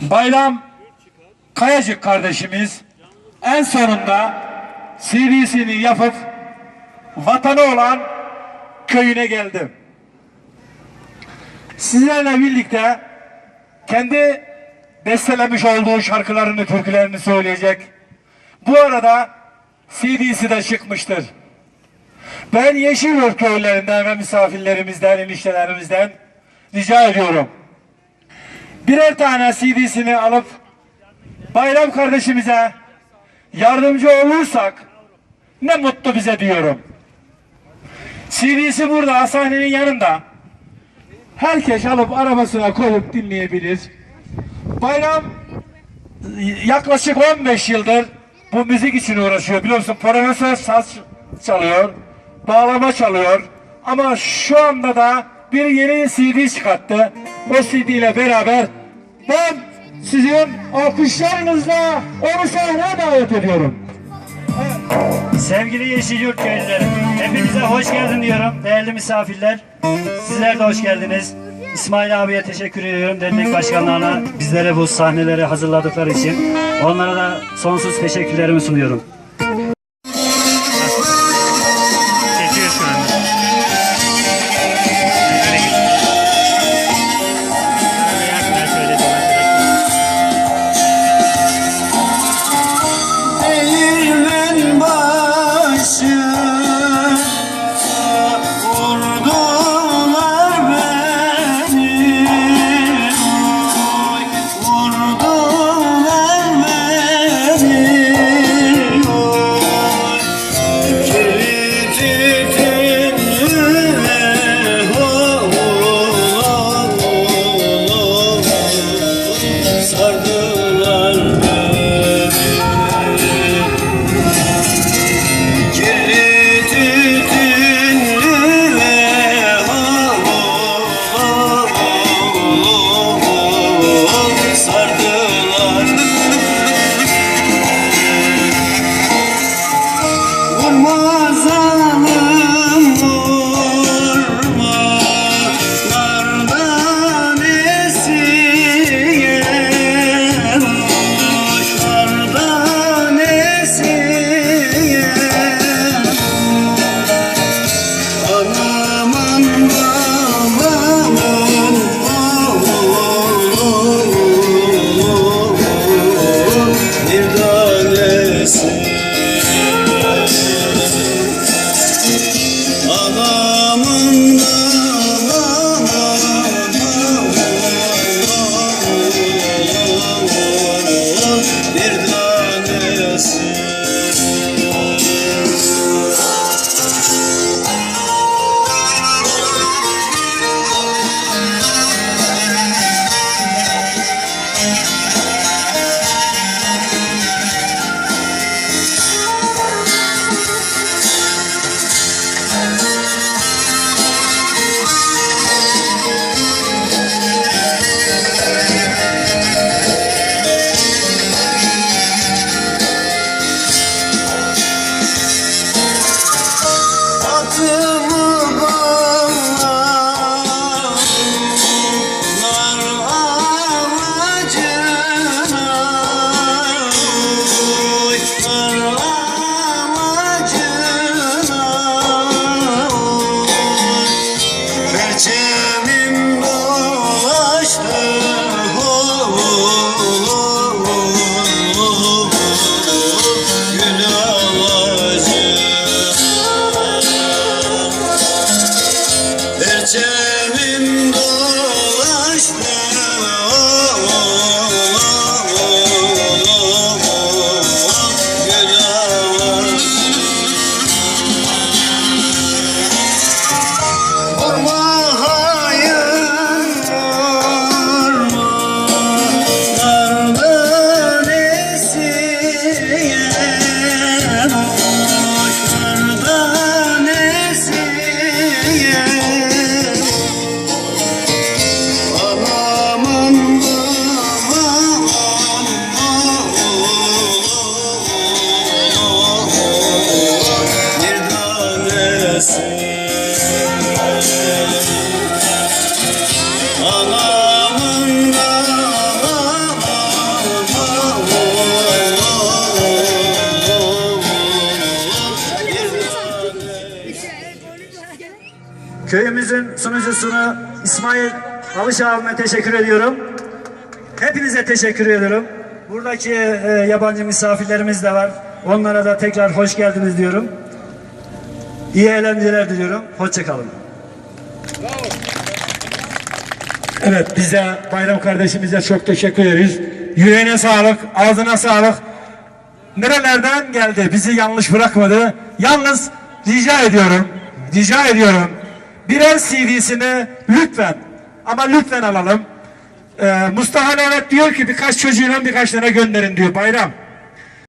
Bayram Kayacık kardeşimiz en sonunda CD'sini yapıp vatanı olan köyüne geldi. Sizlerle birlikte kendi bestelemiş olduğu şarkılarını, türkülerini söyleyecek. Bu arada CD'si de çıkmıştır. Ben Yeşilyurt köylerinden ve misafirlerimizden, eniştelerimizden rica ediyorum. Birer tane CD'sini alıp Bayram kardeşimize yardımcı olursak ne mutlu bize diyorum. CD'si burada sahnenin yanında. Herkes alıp arabasına koyup dinleyebilir. Bayram yaklaşık 15 yıldır bu müzik için uğraşıyor. Biliyorsun profesör saz çalıyor, bağlama çalıyor. Ama şu anda da bir yeni CD çıkarttı. İle beraber ben sizin alkışlarınızla onu sahneye davet ediyorum. Sevgili Yeşilyurt köylüleri, hepinize hoş geldin diyorum. Değerli misafirler, sizler de hoş geldiniz. İsmail abiye teşekkür ediyorum. Dernek başkanlarına bizlere bu sahneleri hazırladıkları için. Onlara da sonsuz teşekkürlerimi sunuyorum. Yeah. Sunucusunu İsmail Alış abime teşekkür ediyorum. Hepinize teşekkür ediyorum. Buradaki e, yabancı misafirlerimiz de var. Onlara da tekrar hoş geldiniz diyorum. İyi eğlenceler diliyorum. Hoşçakalın. Evet bize Bayram kardeşimize çok teşekkür ederiz. Yüreğine sağlık, ağzına sağlık. Nerelerden geldi? Bizi yanlış bırakmadı. Yalnız rica ediyorum, rica ediyorum. Birer CD'sini lütfen ama lütfen alalım. Ee, Mustafa Mehmet diyor ki birkaç çocuğuyla birkaç tane gönderin diyor Bayram.